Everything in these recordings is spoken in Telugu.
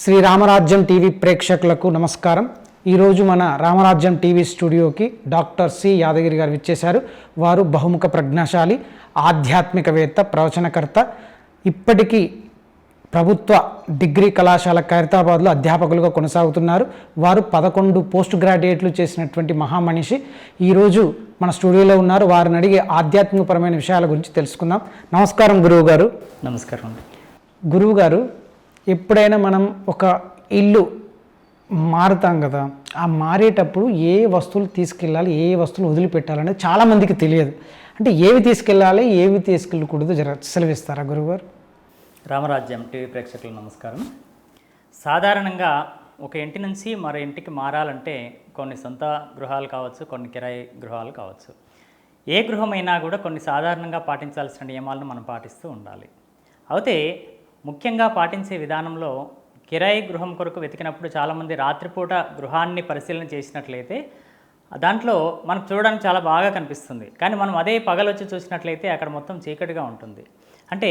శ్రీ రామరాజ్యం టీవీ ప్రేక్షకులకు నమస్కారం. ఈరోజు మన రామరాజ్యం టీవీ స్టూడియోకి డాక్టర్ సి యాదగిరి గారు విచ్చేశారు. వారు బహుముఖ ప్రజ్ఞాశాలి ఆధ్యాత్మికవేత్త ప్రవచనకర్త. ఇప్పటికీ ప్రభుత్వ డిగ్రీ కళాశాల ఖైరతాబాద్లో అధ్యాపకులుగా కొనసాగుతున్నారు. వారు పదకొండు పోస్ట్ గ్రాడ్యుయేట్లు చేసినటువంటి మహామనిషి. ఈరోజు మన స్టూడియోలో ఉన్నారు. వారిని అడిగే ఆధ్యాత్మికపరమైన విషయాల గురించి తెలుసుకుందాం. నమస్కారం గురువు గారు నమస్కారం అండి. గురువు గారు ఎప్పుడైనా మనం ఒక ఇల్లు మారుతాం కదా ఆ మారేటప్పుడు ఏ వస్తువులు తీసుకెళ్ళాలి ఏ వస్తువులు వదిలిపెట్టాలనేది చాలామందికి తెలియదు. అంటే ఏవి తీసుకెళ్ళాలి ఏవి తీసుకెళ్ళకూడదు జర సెలవిస్తారా గురుగారు రామరాజ్యం టీవీ ప్రేక్షకులు నమస్కారం. సాధారణంగా ఒక ఇంటి నుంచి మరో ఇంటికి మారాలంటే కొన్ని సొంత గృహాలు కావచ్చు కొన్ని కిరాయి గృహాలు కావచ్చు. ఏ గృహమైనా కూడా కొన్ని సాధారణంగా పాటించాల్సిన నియమాలను మనం పాటిస్తూ ఉండాలి. అయితే ముఖ్యంగా పాటించే విధానంలో కిరాయి గృహం కొరకు వెతికినప్పుడు చాలామంది రాత్రిపూట గృహాన్ని పరిశీలన చేసినట్లయితే దాంట్లో మనకు చూడడానికి చాలా బాగా కనిపిస్తుంది. కానీ మనం అదే పగలొచ్చి చూసినట్లయితే అక్కడ మొత్తం చీకటిగా ఉంటుంది. అంటే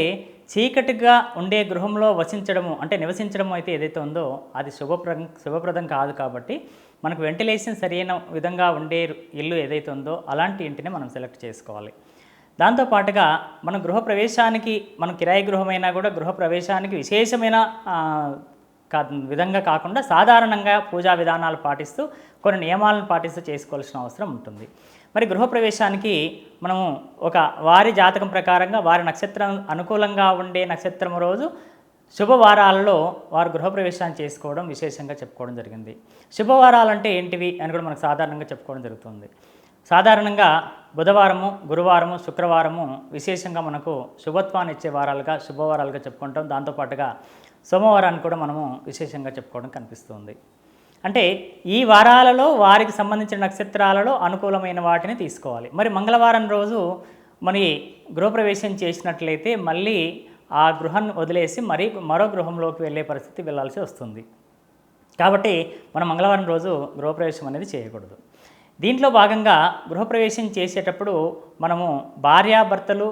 చీకటిగా ఉండే గృహంలో వసించడము అంటే నివసించడం అయితే ఏదైతే ఉందో అది శుభప్రదం శుభప్రదం కాదు కాబట్టి మనకు వెంటిలేషన్ సరైన విధంగా ఉండే ఇల్లు ఏదైతే ఉందో అలాంటి ఇంటిని మనం సెలెక్ట్ చేసుకోవాలి. దాంతోపాటుగా మన గృహ ప్రవేశానికి మనం కిరాయి గృహమైనా కూడా గృహ ప్రవేశానికి విశేషమైన కా విధంగా కాకుండా సాధారణంగా పూజా విధానాలు పాటిస్తూ కొన్ని నియమాలను పాటిస్తూ చేసుకోవాల్సిన అవసరం ఉంటుంది. మరి గృహప్రవేశానికి మనము ఒక వారి జాతకం ప్రకారంగా వారి నక్షత్రం అనుకూలంగా ఉండే నక్షత్రం రోజు శుభవారాలలో వారు గృహప్రవేశాన్ని చేసుకోవడం విశేషంగా చెప్పుకోవడం జరిగింది. శుభవారాలు అంటే ఏంటివి అని కూడా మనకు సాధారణంగా చెప్పుకోవడం జరుగుతుంది. సాధారణంగా బుధవారము గురువారము శుక్రవారము విశేషంగా మనకు శుభత్వాన్ని ఇచ్చే వారాలుగా శుభవారాలుగా చెప్పుకుంటాం. దాంతోపాటుగా సోమవారాన్ని కూడా మనము విశేషంగా చెప్పుకోవడం కనిపిస్తుంది. అంటే ఈ వారాలలో వారికి సంబంధించిన నక్షత్రాలలో అనుకూలమైన వాటిని తీసుకోవాలి. మరి మంగళవారం రోజు మరి గృహప్రవేశం చేసినట్లయితే మళ్ళీ ఆ గృహాన్ని వదిలేసి మరి మరో గృహంలోకి వెళ్ళే పరిస్థితి వెళ్ళాల్సి వస్తుంది. కాబట్టి మనం మంగళవారం రోజు గృహప్రవేశం అనేది చేయకూడదు. దీంట్లో భాగంగా గృహప్రవేశం చేసేటప్పుడు మనము భార్యాభర్తలు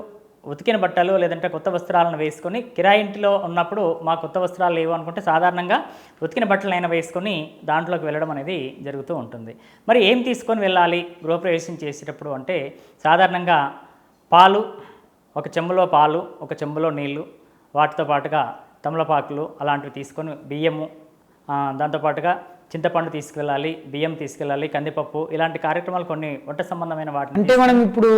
ఉతికిన బట్టలు లేదంటే కొత్త వస్త్రాలను వేసుకొని కిరాయింటిలో ఉన్నప్పుడు మా కొత్త వస్త్రాలు లేవు అనుకుంటే సాధారణంగా ఉతికిన బట్టలైనా వేసుకొని దాంట్లోకి వెళ్ళడం అనేది జరుగుతూ ఉంటుంది. మరి ఏం తీసుకొని వెళ్ళాలి గృహప్రవేశం చేసేటప్పుడు అంటే సాధారణంగా పాలు ఒక చెంబులో పాలు ఒక చెంబులో నీళ్ళు వాటితో పాటుగా తమలపాకులు అలాంటివి తీసుకొని బియ్యము దాంతోపాటుగా చింతపండు తీసుకెళ్ళాలి బియ్యం తీసుకెళ్ళాలి కందిపప్పు ఇలాంటి కార్యక్రమాలు కొన్ని వంట సంబంధమైన వాటిని అంటే మనం ఇప్పుడు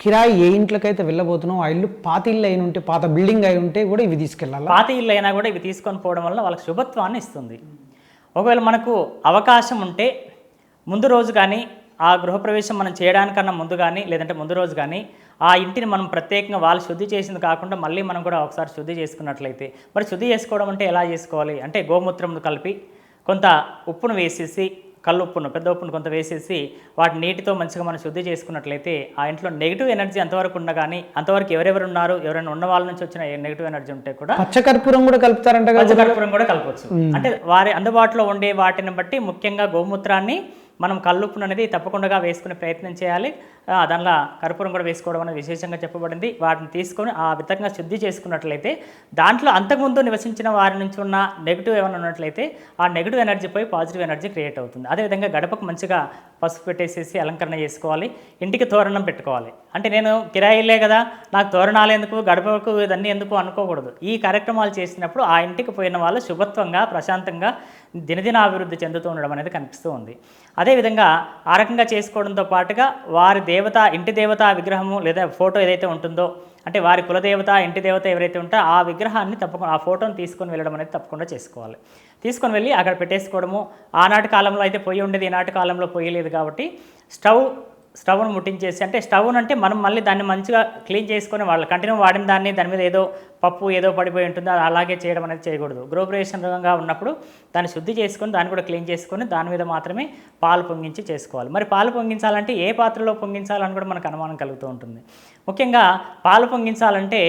కిరాయి ఏ ఇంట్లోకైతే వెళ్ళబోతున్నాం ఆ ఇల్లు పాత ఇల్లు అయిన ఉంటే పాత బిల్డింగ్ అయి ఉంటే కూడా ఇవి తీసుకెళ్ళాలా? పాత ఇల్లు అయినా కూడా ఇవి తీసుకొని పోవడం వల్ల వాళ్ళకి శుభత్వాన్ని ఇస్తుంది. ఒకవేళ మనకు అవకాశం ఉంటే ముందు రోజు కానీ ఆ గృహప్రవేశం మనం చేయడానికన్నా ముందు కానీ లేదంటే ముందు రోజు కానీ ఆ ఇంటిని మనం ప్రత్యేకంగా వాళ్ళు శుద్ధి చేసింది కాకుండా మళ్ళీ మనం కూడా ఒకసారి శుద్ధి చేసుకున్నట్లయితే మరి శుద్ధి చేసుకోవడం అంటే ఎలా చేసుకోవాలి? అంటే గోమూత్రం కలిపి కొంత ఉప్పును వేసేసి కళ్ళు ఉప్పును పెద్ద ఉప్పును కొంత వేసేసి వాటి నీటితో మంచిగా మనం శుద్ధి చేసుకున్నట్లయితే ఆ ఇంట్లో నెగిటివ్ ఎనర్జీ అంతవరకు ఉన్నా కానీ అంతవరకు ఎవరెవరు ఉన్నారు ఎవరైనా ఉన్న వాళ్ళ నుంచి వచ్చిన నెగిటివ్ ఎనర్జీ ఉంటే కూడా పచ్చకర్పూరం కూడా కలుపుతారంట పచ్చకర్పూరం కూడా కలపవచ్చు అంటే వారి అందుబాటులో ఉండే వాటిని బట్టి ముఖ్యంగా గోమూత్రాన్ని మనం కల్లుప్పును అనేది తప్పకుండా వేసుకునే ప్రయత్నం చేయాలి. దానిలో కర్పూరం కూడా వేసుకోవడం అనేది విశేషంగా చెప్పబడింది. వాటిని తీసుకొని ఆ విధంగా శుద్ధి చేసుకున్నట్లయితే దాంట్లో అంతకుముందు నివసించిన వారి నుంచి ఉన్న నెగిటివ్ ఏమైనా ఉన్నట్లయితే ఆ నెగిటివ్ ఎనర్జీ పోయి పాజిటివ్ ఎనర్జీ క్రియేట్ అవుతుంది. అదేవిధంగా గడపకు మంచిగా పసుపు పెట్టేసేసి అలంకరణ చేసుకోవాలి. ఇంటికి తోరణం పెట్టుకోవాలి. అంటే నేను కిరాయిలే కదా నాకు తోరణాలు ఎందుకు గడపకు ఇదన్నీ ఎందుకు అనుకోకూడదు. ఈ కార్యక్రమాలు చేసినప్పుడు ఆ ఇంటికి పోయిన వాళ్ళు శుభత్వంగా ప్రశాంతంగా దినదిన అభివృద్ధి చెందుతూ ఉండడం అనేది కనిపిస్తూ ఉంది. అదేవిధంగా ఆ రకంగా చేసుకోవడంతో పాటుగా వారి దేవత ఇంటి దేవత విగ్రహము లేదా ఫోటో ఏదైతే ఉంటుందో అంటే వారి కులదేవత ఇంటి దేవత ఎవరైతే ఉంటారో ఆ విగ్రహాన్ని తప్పకుండా ఆ ఫోటోని తీసుకొని వెళ్ళడం అనేది తప్పకుండా చేసుకోవాలి. తీసుకొని వెళ్ళి అక్కడ పెట్టేసుకోవడము. ఆనాటి కాలంలో అయితే పొయ్యి ఉండేది ఈనాటి కాలంలో పొయ్యి లేదు కాబట్టి స్టవ్ స్టవ్ను ముట్టించేసి అంటే స్టవ్ అంటే మనం మళ్ళీ దాన్ని మంచిగా క్లీన్ చేసుకొని వాళ్ళు కంటిన్యూ వాడిన దాన్ని దాని మీద ఏదో పప్పు ఏదో పడిపోయి ఉంటుంది అది అలాగే చేయడం అనేది చేయకూడదు. గృహప్రవేశంగా ఉన్నప్పుడు దాన్ని శుద్ధి చేసుకొని దాన్ని కూడా క్లీన్ చేసుకొని దాని మీద మాత్రమే పాలు పొంగించి చేసుకోవాలి. మరి పాలు పొంగించాలంటే ఏ పాత్రలో పొంగించాలని కూడా మనకు అనుమానం కలుగుతూ ఉంటుంది. ముఖ్యంగా పాలు పొంగించాలంటే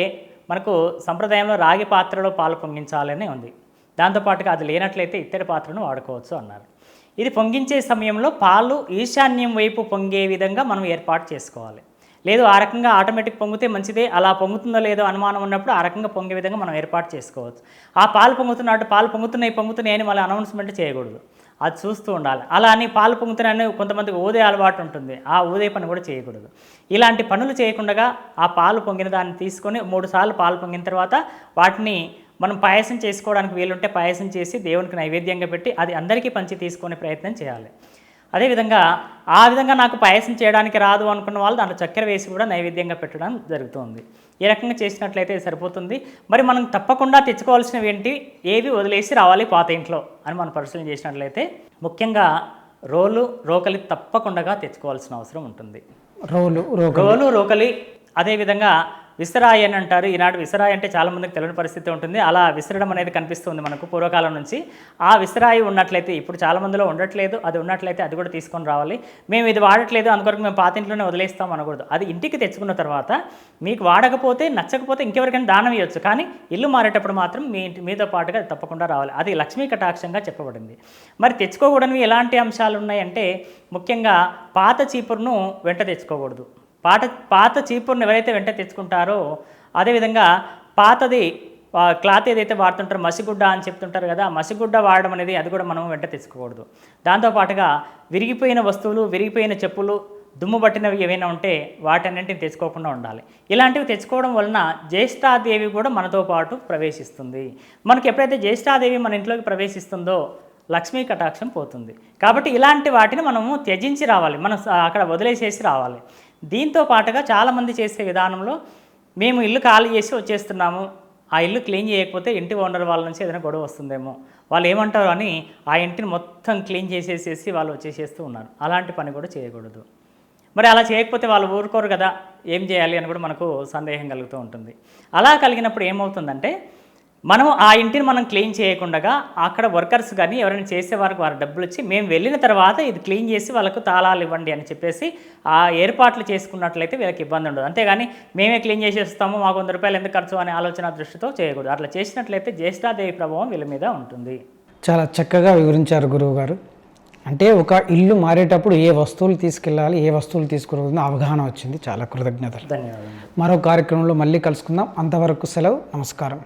మనకు సంప్రదాయంలో రాగి పాత్రలో పాలు పొంగించాలని ఉంది. దాంతోపాటుగా అది లేనట్లయితే ఇత్తడి పాత్రను వాడుకోవచ్చు అన్నారు. ఇది పొంగించే సమయంలో పాలు ఈశాన్యం వైపు పొంగే విధంగా మనం ఏర్పాటు చేసుకోవాలి. లేదు ఆ రకంగా ఆటోమేటిక్ పొంగితే మంచిదే అలా పొంగుతుందో లేదో అనుమానం ఉన్నప్పుడు ఆ రకంగా పొంగే విధంగా మనం ఏర్పాటు చేసుకోవచ్చు. ఆ పాలు పొంగుతున్నట్టు పాలు పొంగుతున్నాయి పొంగుతున్నాయి అని మళ్ళీ అనౌన్స్మెంట్ చేయకూడదు. అది చూస్తూ ఉండాలి. అలా అని పాలు పొంగుతున్నాయని కొంతమందికి ఊదే అలవాటు ఉంటుంది. ఆ ఊదే పని కూడా చేయకూడదు. ఇలాంటి పనులు చేయకుండా ఆ పాలు పొంగిన దాన్ని తీసుకొని మూడు సార్లు పాలు పొంగిన తర్వాత వాటిని మనం పాయసం చేసుకోవడానికి వీలుంటే పాయసం చేసి దేవునికి నైవేద్యంగా పెట్టి అది అందరికీ పంచి తీసుకునే ప్రయత్నం చేయాలి. అదేవిధంగా ఆ విధంగా నాకు పాయసం చేయడానికి రాదు అనుకున్న వాళ్ళు దాంట్లో చక్కెర వేసి కూడా నైవేద్యంగా పెట్టడం జరుగుతుంది. ఈ రకంగా చేసినట్లయితే సరిపోతుంది. మరి మనం తప్పకుండా తెచ్చుకోవాల్సినవి ఏంటి? ఏవి వదిలేసి రావాలి పాత ఇంట్లో అని మనం పరిశీలన చేసినట్లయితే ముఖ్యంగా రోలు రోకలి తప్పకుండా తెచ్చుకోవాల్సిన అవసరం ఉంటుంది. రోలు రోలు రోకలి అదేవిధంగా విసరాయి అని అంటారు. ఈనాడు విసరాయి అంటే చాలామందికి తెలియని పరిస్థితి ఉంటుంది. అలా విసరడం అనేది కనిపిస్తుంది మనకు పూర్వకాలం నుంచి. ఆ విసరాయి ఉన్నట్లయితే ఇప్పుడు చాలామందిలో ఉండట్లేదు. అది ఉన్నట్లయితే అది కూడా తీసుకొని రావాలి. మేము ఇది వాడట్లేదు. అందుకొరకు మేము పాత ఇంట్లోనే వదిలేస్తాం అనకూడదు. అది ఇంటికి తెచ్చుకున్న తర్వాత మీకు వాడకపోతే నచ్చకపోతే ఇంకెవరికైనా దానం ఇవ్వచ్చు. కానీ ఇల్లు మారేటప్పుడు మాత్రం మీ ఇంటి మీతో పాటుగా తప్పకుండా రావాలి. అది లక్ష్మీ కటాక్షంగా చెప్పబడింది. మరి తెచ్చుకోకూడనివి ఎలాంటి అంశాలు ఉన్నాయంటే ముఖ్యంగా పాత చీపురును వెంట తెచ్చుకోకూడదు. పాట పాత చీపురుని ఎవరైతే వెంట తెచ్చుకుంటారో అదేవిధంగా పాతది క్లాత్ ఏదైతే వాడుతుంటారో మసిగుడ్డ అని చెప్తుంటారు కదా మసిగుడ్డ వాడడం అనేది అది కూడా మనం వెంట తెచ్చుకోకూడదు. దాంతోపాటుగా విరిగిపోయిన వస్తువులు విరిగిపోయిన చెప్పులు దుమ్ము పట్టినవి ఏవైనా ఉంటే వాటన్నింటిని తెచ్చుకోకుండా ఉండాలి. ఇలాంటివి తెచ్చుకోవడం వలన జ్యేష్ఠాదేవి కూడా మనతో పాటు ప్రవేశిస్తుంది. మనకి ఎప్పుడైతే జ్యేష్ఠాదేవి మన ఇంట్లోకి ప్రవేశిస్తుందో లక్ష్మీ కటాక్షం పోతుంది. కాబట్టి ఇలాంటి వాటిని మనము త్యజించి రావాలి. మనం అక్కడ వదిలేసేసి రావాలి. దీంతో పాటుగా చాలామంది చేసే విధానంలో మేము ఇల్లు ఖాళీ చేసి వచ్చేస్తున్నాము. ఆ ఇల్లు క్లీన్ చేయకపోతే ఇంటి ఓనర్ వాళ్ళ నుంచి ఏదైనా గొడవ వస్తుందేమో. వాళ్ళు ఏమంటారు అని ఆ ఇంటిని మొత్తం క్లీన్ చేసేసేసి వాళ్ళు వచ్చేసేస్తూ ఉన్నారు. అలాంటి పని కూడా చేయకూడదు. మరి అలా చేయకపోతే వాళ్ళు ఊరుకోరు కదా ఏం చేయాలి అని కూడా మనకు సందేహం కలుగుతూ ఉంటుంది. అలా కలిగినప్పుడు ఏమవుతుందంటే మనం ఆ ఇంటిని మనం క్లీన్ చేయకుండా అక్కడ వర్కర్స్ కానీ ఎవరైనా చేసే వారికి వారు డబ్బులు ఇచ్చి మేము వెళ్ళిన తర్వాత ఇది క్లీన్ చేసి వాళ్ళకు తాళాలు ఇవ్వండి అని చెప్పేసి ఆ ఏర్పాట్లు చేసుకున్నట్లయితే వీళ్ళకి ఇబ్బంది ఉండదు. అంతేగాని మేమే క్లీన్ చేసేస్తాము మాకు వంద రూపాయలు ఎందుకు ఖర్చు అనే ఆలోచన దృష్టితో చేయకూడదు. అట్లా చేసినట్లయితే జ్యేష్ఠాదేవి ప్రభావం వీళ్ళ మీద ఉంటుంది. చాలా చక్కగా వివరించారు గురువు గారు. అంటే ఒక ఇల్లు మారేటప్పుడు ఏ వస్తువులు తీసుకెళ్ళాలి ఏ వస్తువులు తీసుకురావద్దు అవగాహన వచ్చింది. చాలా కృతజ్ఞతలు. ధన్యవాదాలు మరో కార్యక్రమంలో మళ్ళీ కలుసుకుందాం. అంతవరకు సెలవు. నమస్కారం.